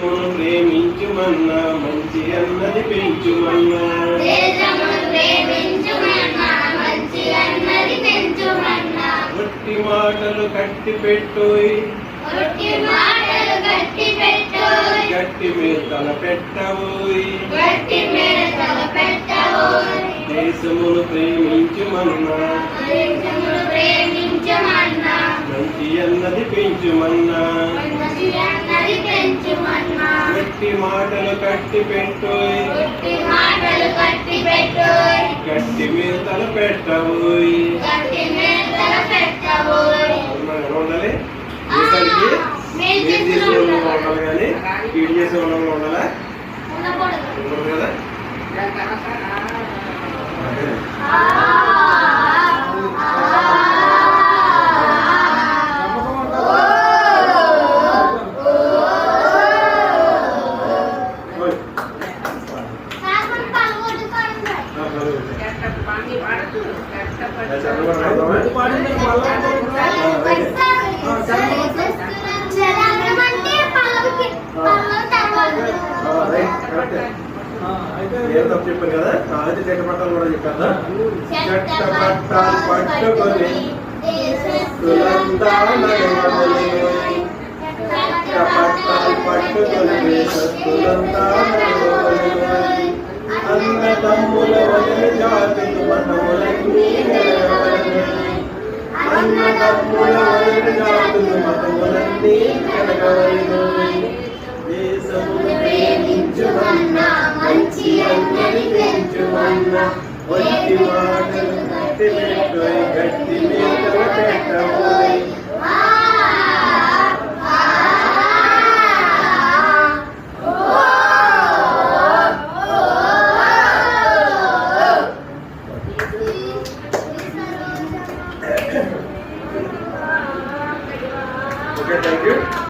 ప్రేమించుమన్నా మంచి అన్నది పెంచుమన్నా. ఒట్టి మాటలు కట్టి పెట్టోయ్. గట్టి పెట్టు గట్టి మీద తల పెట్టబోయ్. దేశమును ప్రేమించుమన్నా. మంచి అన్నది పెంచుమన్నా. గట్టి మాటలు కట్టి పెట్టోయ్. ఒట్టి మాటలు గట్టి పెట్టు గట్టి మీద తల పెట్టబోయ్. గట్టి మీద తల పెట్టవు మనం ఉండాలి? చేసే చేసిన వాళ్ళంగా ఉండాలి. కానీ కీడు చేసే వాళ్ళంగా ఉండాలా? ఉండకూడదు. కదా? ఏం తప్పు చెప్పారు కదా ఆ, అయితే చెట్ట పట్టాలు కూడా చెప్పాను చెట్ట పట్టాలు పట్టుకొని తులంతా పట్టుకొని తమ్ముల వలె జాతులు మతములన్నీ నెరవలే. అన్న తమ్ముల వలె జాతులు మతములన్నీ కలగవలెను. దేశమును ప్రేమించుమన్నా మంచి అన్నది పెంచుమన్నా ఒంటి మాటలు Okay, thank you.